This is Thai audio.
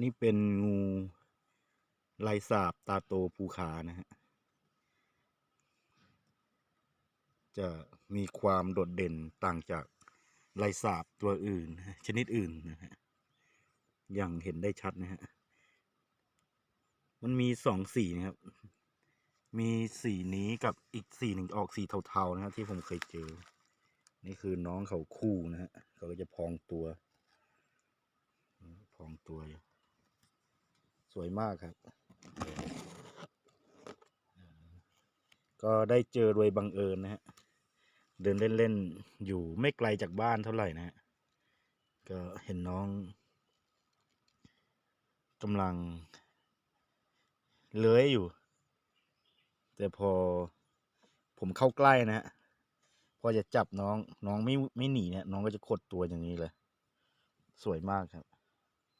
นี่เป็นงูลายสาบตาโตภูขานะฮะ จะมีความโดดเด่นต่างจากลายสาบตัวอื่น ชนิดอื่นนะฮะ อย่างเห็นได้ชัดนะฮะ มันมีสองสีนะครับ มีสีนี้กับอีกสีหนึ่งออกสีเทาๆนะครับที่ผมเคยเจอ นี่คือน้องเขาคู่นะฮะ เขาก็จะพองตัว พองตัวอยู่ สวยมากครับ ก็ได้เจอโดยบังเอิญนะฮะ เดินเล่นๆ อยู่ไม่ไกลจากบ้านเท่าไหร่นะฮะ ก็เห็นน้องกำลังเลื้อยอยู่ แต่พอผมเข้าใกล้นะฮะ พอจะจับน้องน้องไม่ไม่หนีเนี่ยน้องก็จะขดตัวอย่างนี้เลย สวยมากครับ